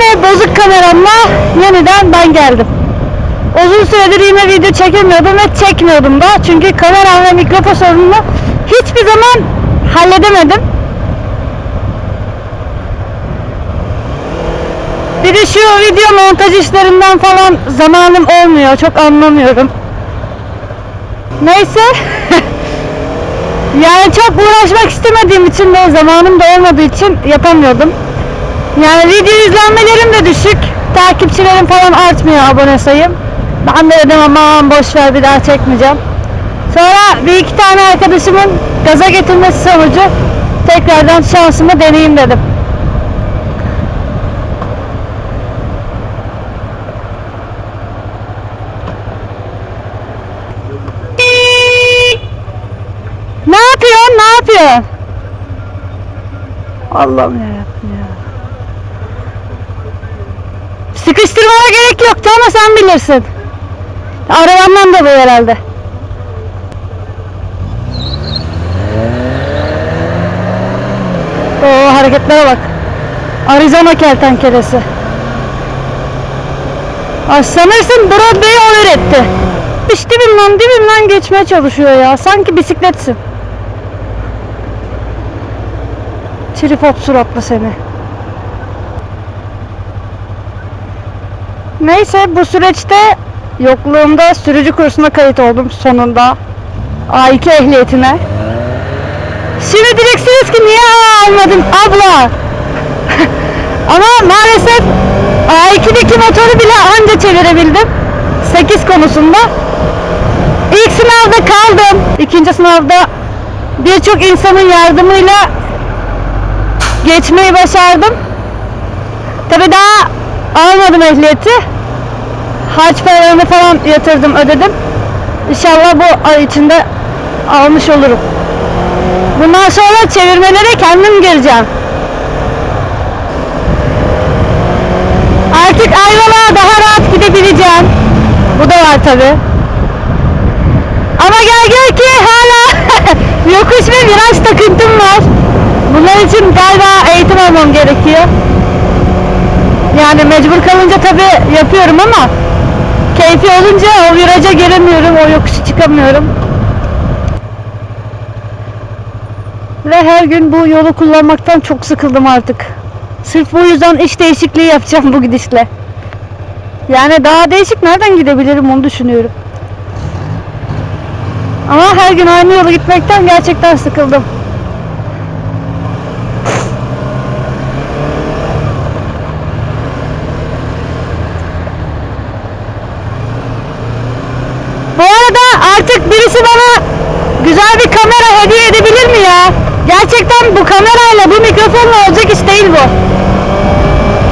yine bozuk kameramla yeniden ben geldim. Uzun süredir yine video çekemiyordum ve çekmiyordum da. Çünkü kamera ve mikrofon sorununu hiçbir zaman halledemedim. Bir de şu video montaj işlerinden falan zamanım olmuyor. Çok anlamıyorum. Neyse. yani çok uğraşmak istemediğim için ve zamanım da olmadığı için yapamıyordum. Yani video izlenmelerim de düşük. Takipçilerim falan artmıyor abone sayım. Ben de dedim aman boş ver bir daha çekmeyeceğim. Sonra bir iki tane arkadaşımın gaza getirmesi sonucu tekrardan şansımı deneyeyim dedim. Ne yapıyorsun? Ne yapıyorsun? Allah'ım yarabbim ya. Sıkıştırmana gerek yoktu ama sen bilirsin. Arabamdan dolayı herhalde. Oo hareketlere bak. Arizona kertenkelesi. Ay sanırsın Broadway'i o üretti. İş dibimden dibimden geçmeye çalışıyor ya. Sanki bisikletsin. Tripod suratlı seni. Neyse bu süreçte yokluğumda sürücü kursuna kayıt oldum sonunda. A2 ehliyetine. Şimdi diyeceksiniz ki niye A almadın abla? Ama maalesef A2'deki motoru bile anca çevirebildim. 8 konusunda. İlk sınavda kaldım. İkinci sınavda birçok insanın yardımıyla geçmeyi başardım. Tabi daha almadım ehliyeti. Harç paralarını falan yatırdım, ödedim. İnşallah bu ay içinde almış olurum. Bundan sonra çevirmelere kendim gireceğim. Artık Ayvalık'a daha rahat gidebileceğim. Bu da var tabi. Ama gel gör ki hala yokuş ve viraj takıntım var. Bunlar için galiba eğitim almam gerekiyor. Yani mecbur kalınca tabi yapıyorum ama keyfi olunca o viraja giremiyorum, o yokuşu çıkamıyorum. Ve her gün bu yolu kullanmaktan çok sıkıldım artık. Sırf bu yüzden iş değişikliği yapacağım bu gidişle. Yani daha değişik nereden gidebilirim onu düşünüyorum. Ama her gün aynı yolu gitmekten gerçekten sıkıldım. Bu arada artık birisi bana güzel bir kamera hediye edebilir mi ya? Gerçekten bu kamerayla bu mikrofonla olacak iş değil bu.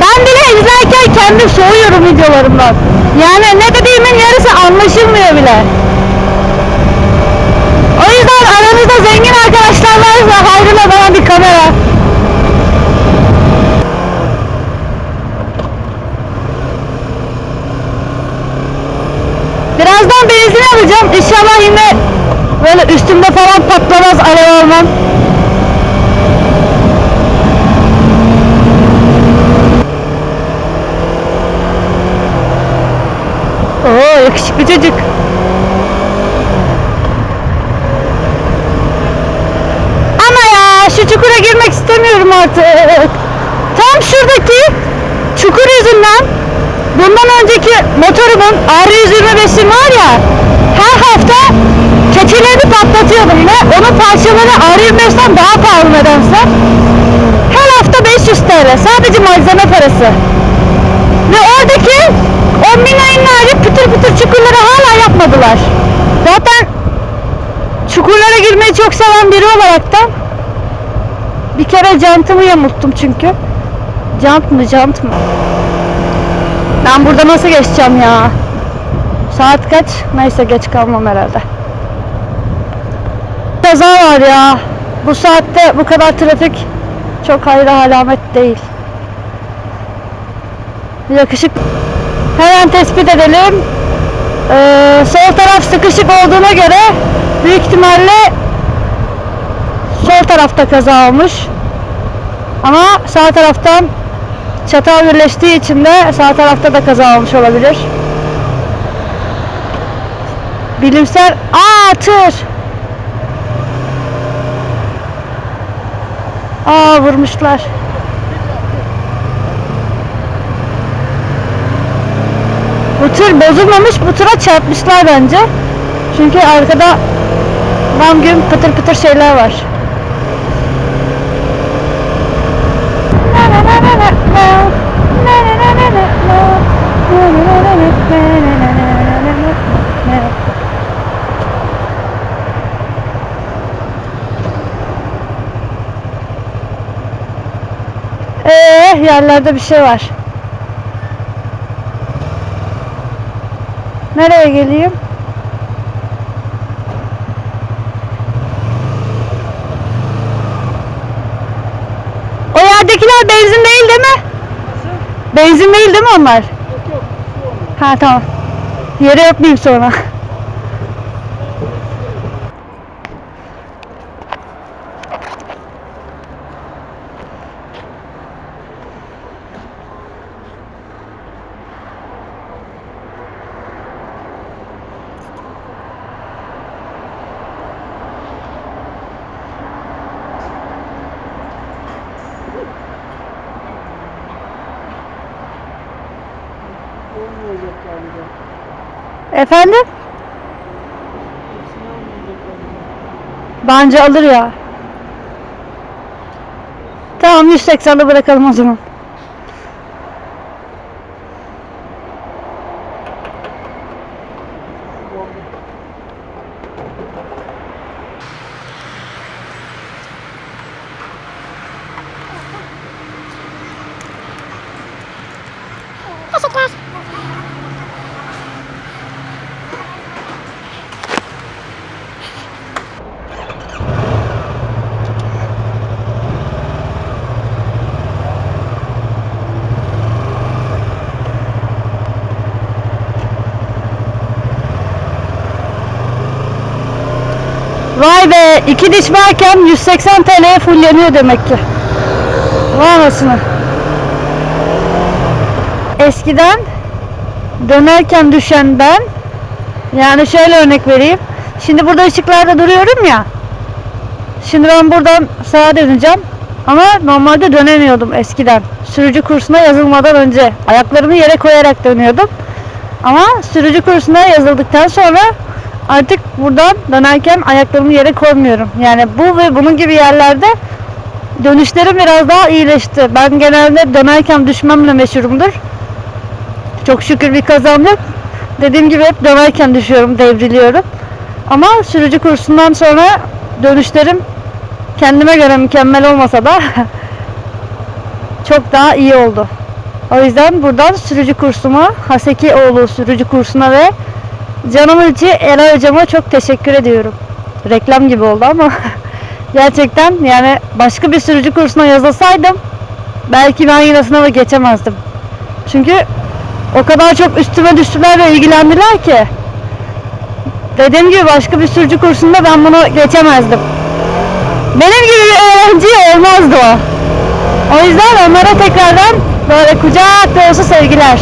Ben bile izlerken kendim soğuyorum videolarımdan. Yani ne dediğimin yarısı anlaşılmıyor bile. O yüzden aranızda zengin arkadaşlar varsa hayrına bana bir kamera. Birazdan benzin alacağım. İnşallah yine böyle üstümde falan patlamaz alev almam. Oo yakışıklı çocuk. Ama ya şu çukura girmek istemiyorum artık. Tam şuradaki çukur yüzünden bundan önceki motorumun R125'im var ya her hafta keçelerini patlatıyordum ve onun parçaları R25'ten daha pahalı nedense. Her hafta 500 TL sadece malzeme parası. Ve oradaki 10 bin ayınları pütür pütür çukurları hala yapmadılar. Zaten çukurlara girmeyi çok seven biri olaraktan bir kere jantımı yamulttum çünkü. Jant mı jant mı? Ben burada nasıl geçeceğim ya? Saat kaç? Neyse geç kalmam herhalde. Kaza var ya. Bu saatte bu kadar trafik çok hayra alamet değil. Yakışık. Hemen tespit edelim. Ee, sol taraf sıkışık olduğuna göre büyük ihtimalle sol tarafta kaza olmuş. Ama sağ taraftan Çatal birleştiği için de sağ tarafta da kaza olmuş olabilir. Bilimsel... Aa tır! Aa vurmuşlar. Bu tır bozulmamış, bu tıra çarpmışlar bence. Çünkü arkada Van gün pıtır pıtır şeyler var. Yerlerde bir şey var. Nereye geleyim? O yerdekiler benzin değil değil mi? Benzin değil değil mi onlar? Yok yok. Ha tamam. Yere yapmayayım sonra. Olmayacak galiba. Efendim? Hepsini almayacak galiba. Bence alır ya. Tamam 180'de bırakalım o zaman. Vay be iki diş varken 180 TL'ye fulleniyor demek ki. Vay. Eskiden dönerken düşen ben yani şöyle örnek vereyim. Şimdi burada ışıklarda duruyorum ya. Şimdi ben buradan sağa döneceğim. Ama normalde dönemiyordum eskiden. Sürücü kursuna yazılmadan önce. Ayaklarımı yere koyarak dönüyordum. Ama sürücü kursuna yazıldıktan sonra artık buradan dönerken ayaklarımı yere koymuyorum. Yani bu ve bunun gibi yerlerde dönüşlerim biraz daha iyileşti. Ben genelde dönerken düşmemle meşhurumdur. Çok şükür bir kazam yok. Dediğim gibi hep dönerken düşüyorum, devriliyorum. Ama sürücü kursundan sonra dönüşlerim kendime göre mükemmel olmasa da çok daha iyi oldu. O yüzden buradan sürücü kursuma, Hasekioğlu sürücü kursuna ve canımın içi Eray hocama çok teşekkür ediyorum. Reklam gibi oldu ama gerçekten yani başka bir sürücü kursuna yazılsaydım belki ben yine sınava geçemezdim. Çünkü o kadar çok üstüme düştüler ve ilgilendiler ki dediğim gibi başka bir sürücü kursunda ben bunu geçemezdim. Benim gibi bir öğrenci olmazdı o. O yüzden onlara tekrardan böyle kucak dolusu sevgiler.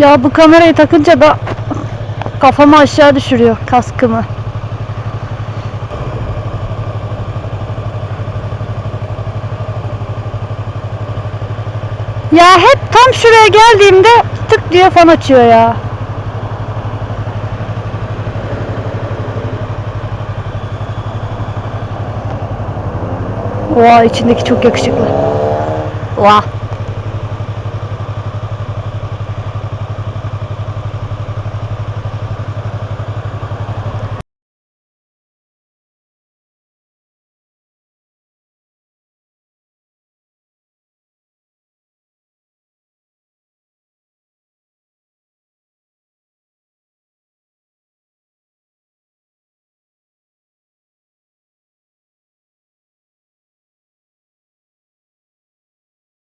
Ya bu kamerayı takınca da kafamı aşağı düşürüyor kaskımı. Ya hep tam şuraya geldiğimde tık diye fan açıyor ya. Oha içindeki çok yakışıklı. Oha.